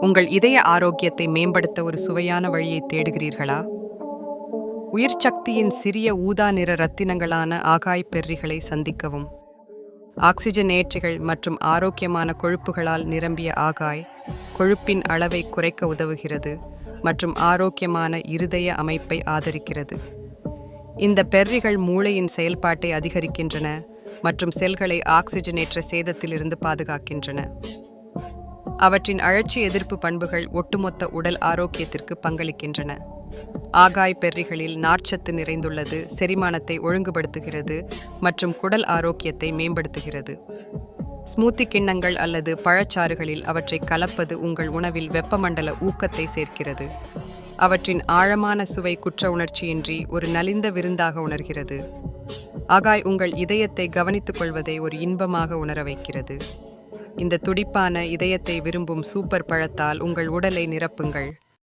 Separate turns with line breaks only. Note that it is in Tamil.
உங்கள் இதய ஆரோக்கியத்தை மேம்படுத்த ஒரு சுவையான வழியை தேடுகிறீர்களா? உயிர் சக்தியின் சிறிய ஊதா நிற ரத்தினங்களான ஆகாய் பெர்ரிகளை சந்திக்கவும். ஆக்சிஜனேற்றிகள் மற்றும் ஆரோக்கியமான கொழுப்புகளால் நிரம்பிய ஆகாய் கொழுப்பின் அளவை குறைக்க உதவுகிறது மற்றும் ஆரோக்கியமான இருதய அமைப்பை ஆதரிக்கிறது. இந்த பெர்ரிகள் மூளையின் செயல்பாட்டை அதிகரிக்கின்றன மற்றும் செல்களை ஆக்சிஜனேற்ற சேதத்திலிருந்து பாதுகாக்கின்றன. அவற்றின் அழற்சி எதிர்ப்பு பண்புகள் ஒட்டுமொத்த உடல் ஆரோக்கியத்திற்கு பங்களிக்கின்றன. ஆகாய் பெர்ரிகளில் நார்ச்சத்து நிறைந்துள்ளது செரிமானத்தை ஒழுங்குபடுத்துகிறது மற்றும் குடல் ஆரோக்கியத்தை மேம்படுத்துகிறது. ஸ்மூத்தி கிண்ணங்கள் அல்லது பழச்சாறுகளில் அவற்றை கலப்பது உங்கள் உணவில் வெப்பமண்டல ஊக்கத்தை சேர்க்கிறது. அவற்றின் ஆழமான சுவை குற்ற உணர்ச்சியின்றி ஒரு நலிந்த விருந்தாக உணர்கிறது. ஆகாய் உங்கள் இதயத்தை கவனித்துக் கொள்வதை ஒரு இன்பமாக உணர வைக்கிறது. இந்த துடிப்பான இதயத்தை விரும்பும் சூப்பர் பழத்தால் உங்கள் உடலை நிரப்புங்கள்.